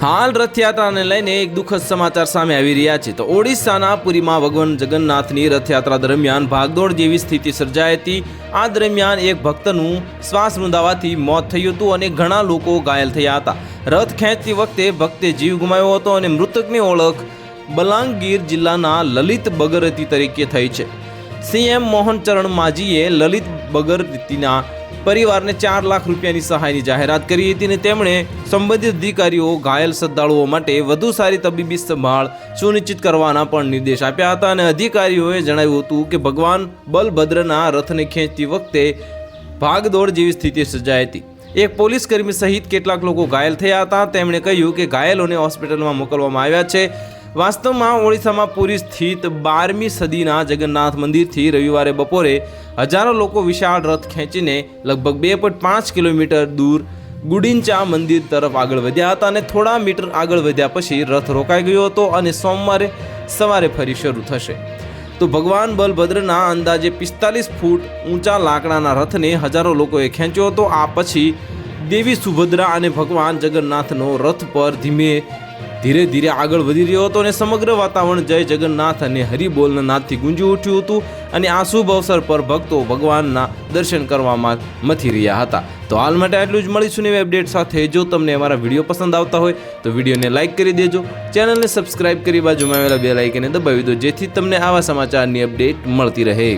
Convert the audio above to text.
હાલ રથયાત્રાને લઈને એક દુઃખદ સમાચાર સામે આવી રહ્યા છે. તો ઓડિશાના પુરીમાં ભગવાન જગન્નાથની રથયાત્રા દરમિયાન ભાગદોડ જેવી સ્થિતિ સર્જાઈ હતી. આ દરમિયાન એક ભક્તનું શ્વાસ નોંધાવાથી મોત થયું હતું અને ઘણા લોકો ઘાયલ થયા હતા. રથ ખેંચતી વખતે ભક્તે જીવ ગુમાવ્યો હતો અને મૃતકની ઓળખ બલાંગીર જિલ્લાના લલિત બગરતી તરીકે થઈ છે. સીએમ મોહન ચરણ માજીએ લલિત બગરતીના પરિવારને ચાર લાખ રૂપિયાની સહાયની જાહેરાત કરી હતી અને તેમણે સંબંધિત અધિકારીઓ ઘાયલ શ્રદ્ધાળુઓ માટે વધુ સારી તબીબી સંભાળ સુનિશ્ચિત કરવાના પણ નિર્દેશ આપ્યા હતા અને અધિકારીઓએ જણાવ્યું હતું કે ભગવાન બલભદ્રના રથને ખેંચતી વખતે ભાગદોડ જેવી સ્થિતિ સર્જાઈ હતી. એક પોલીસ કર્મી સહિત કેટલાક લોકો ઘાયલ થયા હતા. તેમણે કહ્યું કે ઘાયલોને હોસ્પિટલમાં મોકલવામાં આવ્યા છે. વાસ્તવમાં ઓડિશામાં પુરી સ્થિત બારમી સદીના જગન્નાથ મંદિરથી રવિવારે બપોરે હજારો લોકો વિશાળ રથ ખેંચીને લગભગ બે પોઈન્ટ પાંચ કિલોમીટર દૂર ગુડિંચા મંદિર તરફ આગળ વધ્યા હતા અને થોડા મીટર આગળ વધ્યા પછી રથ રોકાઈ ગયો હતો અને સોમવારે સવારે ફરી શરૂ થશે. તો ભગવાન બલભદ્રના અંદાજે પિસ્તાલીસ ફૂટ ઊંચા લાકડાના રથને હજારો લોકોએ ખેંચ્યો હતો. આ પછી દેવી સુભદ્રા અને ભગવાન જગન્નાથનો રથ પર ધીમે ધીરે ધીરે આગળ વધી રહ્યો હતો અને સમગ્ર વાતાવરણ જય જગન્નાથ અને હરિબોલના નાદથી ગુંજી ઉઠ્યું હતું અને આ શુભ અવસર પર ભક્તો ભગવાનના દર્શન કરવામાં મથી રહ્યા હતા. તો હાલ માટે આટલું જ મળીશું નવી અપડેટ સાથે. જો તમને અમારા વીડિયો પસંદ આવતા હોય તો વિડીયોને લાઇક કરી દેજો. ચેનલને સબસ્ક્રાઇબ કરી બાજુમાં આવેલા બે લાઇકને દબાવી દો જેથી તમને આવા સમાચારની અપડેટ મળતી રહે.